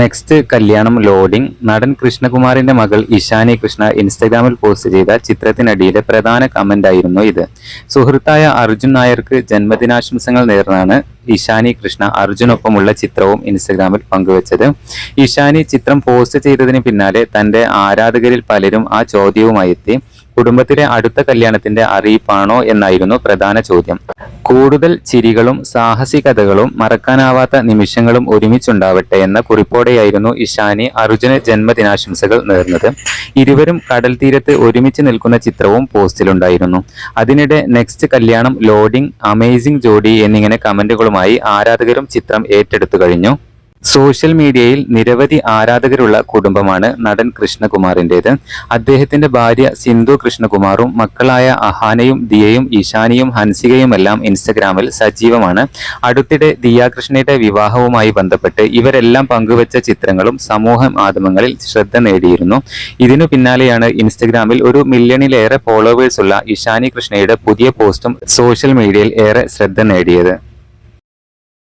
Next കല്യാണം loading നടൻ കൃഷ്ണകുമാറിന്റെ മകൾ ഇഷാനി കൃഷ്ണ ഇൻസ്റ്റഗ്രാമിൽ പോസ്റ്റ് ചെയ്ത ചിത്രത്തിനടിയിലെ പ്രധാന കമന്റ് ആയിരുന്നു ഇത്. സുഹൃത്തായ അർജുൻ നായർക്ക് ജന്മദിനാശംസകൾ നേർന്നാണ് ഇഷാനി കൃഷ്ണ അർജുനൊപ്പമുള്ള ചിത്രവും ഇൻസ്റ്റഗ്രാമിൽ പങ്കുവച്ചത്. ഇഷാനി ചിത്രം പോസ്റ്റ് ചെയ്തതിന് പിന്നാലെ തന്റെ ആരാധകരിൽ പലരും ആ ചോദ്യവുമായി എത്തി. കുടുംബത്തിലെ അടുത്ത കല്യാണത്തിന്റെ അറിയിപ്പാണോ എന്നായിരുന്നു പ്രധാന ചോദ്യം. കൂടുതൽ ചിരികളും സാഹസികതകളും മറക്കാനാവാത്ത നിമിഷങ്ങളും ഒരുമിച്ചുണ്ടാവട്ടെ എന്ന കുറിപ്പോടെയായിരുന്നു ഇഷാനി അർജുന് ജന്മദിനാശംസകൾ നേർന്നത്. ഇരുവരും കടൽ തീരത്ത് ഒരുമിച്ച് നിൽക്കുന്ന ചിത്രവും പോസ്റ്റിലുണ്ടായിരുന്നു. അതിനിടെ നെക്സ്റ്റ് കല്യാണം ലോഡിംഗ് അമേസിംഗ് ജോഡി എന്നിങ്ങനെ കമന്റുകളുമായി ആരാധകരും ചിത്രം ഏറ്റെടുത്തു കഴിഞ്ഞു. സോഷ്യൽ മീഡിയയിൽ നിരവധി ആരാധകരുള്ള കുടുംബമാണ് നടൻ കൃഷ്ണകുമാറിന്റേത്. അദ്ദേഹത്തിന്റെ ഭാര്യ സിന്ധു കൃഷ്ണകുമാറും മക്കളായ അഹാനയും ദിയയും ഇഷാനിയും ഹൻസികയുമെല്ലാം ഇൻസ്റ്റഗ്രാമിൽ സജീവമാണ്. അടുത്തിടെ ദിയ കൃഷ്ണയുടെ വിവാഹവുമായി ബന്ധപ്പെട്ട് ഇവരെല്ലാം പങ്കുവച്ച ചിത്രങ്ങളും സമൂഹ മാധ്യമങ്ങളിൽ ശ്രദ്ധ നേടിയിരുന്നു. ഇതിനു പിന്നാലെയാണ് ഇൻസ്റ്റഗ്രാമിൽ ഒരു മില്യണിലേറെ ഫോളോവേഴ്സുള്ള ഇഷാനി കൃഷ്ണയുടെ പുതിയ പോസ്റ്റും സോഷ്യൽ മീഡിയയിൽ ഏറെ ശ്രദ്ധ നേടിയത്.